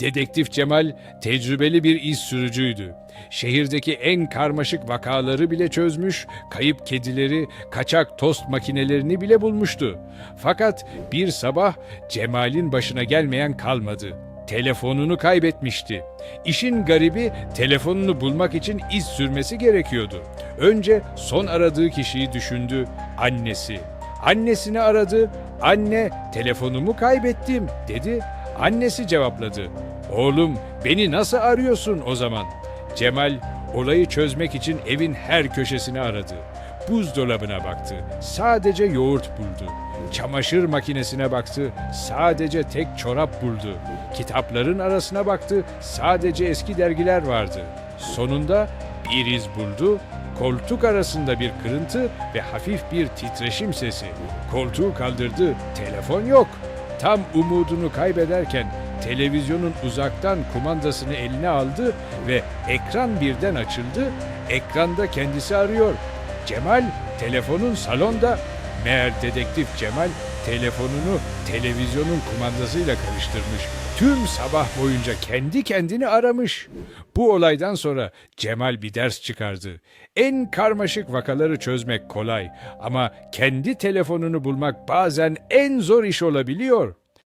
Dedektif Cemal tecrübeli bir iz sürücüydü. Şehirdeki en karmaşık vakaları bile çözmüş, kayıp kedileri, kaçak tost makinelerini bile bulmuştu. Fakat bir sabah Cemal'in başına gelmeyen kalmadı. Telefonunu kaybetmişti. İşin garibi telefonunu bulmak için iz sürmesi gerekiyordu. Önce son aradığı kişiyi düşündü, annesi. Annesini aradı. Anne, telefonumu kaybettim dedi. Annesi cevapladı. Oğlum, beni nasıl arıyorsun o zaman? Cemal olayı çözmek için evin her köşesini aradı. Buzdolabına baktı. Sadece yoğurt buldu. Çamaşır makinesine baktı. Sadece tek çorap buldu. Kitapların arasına baktı. Sadece eski dergiler vardı. Sonunda bir iz buldu. Koltuk arasında bir kırıntı ve hafif bir titreşim sesi. Koltuğu kaldırdı. Telefon yok. Tam umudunu kaybederken televizyonun uzaktan kumandasını eline aldı ve ekran birden açıldı. Ekranda kendisi arıyor. Cemal telefonun salonda. Meğer dedektif Cemal telefonunu televizyonun kumandasıyla karıştırmış. Tüm sabah boyunca kendi kendini aramış. Bu olaydan sonra Cemal bir ders çıkardı. En karmaşık vakaları çözmek kolay ama kendi telefonunu bulmak bazen en zor iş olabiliyor.